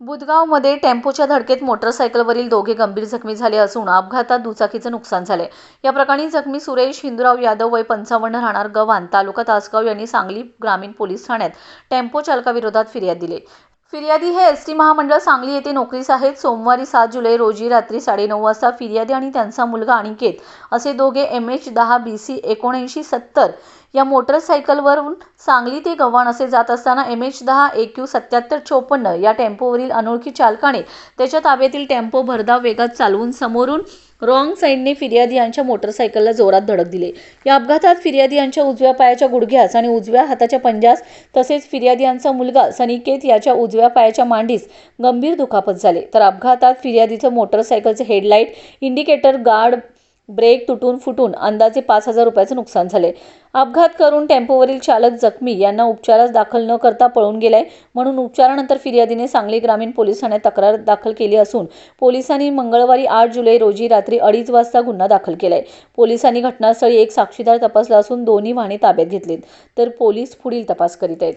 बुधगावमध्ये टेम्पोच्या धडकेत मोटरसायकलवरील दोघे गंभीर जखमी झाले असून अपघातात दुचाकीचं नुकसान झाले या प्रकरणी जखमी सुरेश हिंदुराव यादव वय पंचावन्न राहणार गव्हाण तालुका तासगाव यांनी सांगली ग्रामीण पोलीस ठाण्यात टेम्पो चालकाविरोधात फिर्याद दिली. फिर्यादी हे एस टी महामंडळ सांगली येथे नोकरीस आहेत सोमवारी सात जुलै रोजी रात्री साडेनऊ वाजता फिर्यादी आणि त्यांचा मुलगा अनिकेत असे दोघे एम एच दहा बी सी एकोणऐंशी सत्तर या मोटरसायकलवरून सांगली ते गव्हाण असे जात असताना एम एच दहा ए क्यू सत्याहत्तर चोपन्न या टेम्पोवरील अनोळखी चालकाने त्याच्या ताब्यातील टेम्पो भरधाव वेगात चालवून समोरून रॉंग साईडने फिर्यादी यांच्या मोटरसायकलला जोरात धडक दिली. या अपघातात फिर्यादी यांच्या उजव्या पायाच्या गुडघ्यास आणि उजव्या हाताच्या पंजास तसेच फिर्यादी यांचा मुलगा सनिकेत याच्या उजव्या पायाच्या मांडीस गंभीर दुखापत झाले. तर अपघातात फिर्यादीचं मोटरसायकलचे हेडलाईट इंडिकेटर गार्ड ब्रेक तुटून फुटून अंदाजे पाच हजार रुपयाचं नुकसान झाले अपघात करून टेम्पोवरील चालक जखमी. यांना उपचारास दाखल न करता पळून गेलाय म्हणून उपचारानंतर फिर्यादीने सांगली ग्रामीण पोलीस ठाण्यात तक्रार दाखल केली असून पोलिसांनी मंगळवारी आठ जुलै रोजी रात्री अडीच वाजता गुन्हा दाखल केलाय. पोलिसांनी घटनास्थळी एक साक्षीदार तपासला असून दोन्ही वाहने ताब्यात घेतलीत. तर पोलीस पुढील तपास करीत आहेत.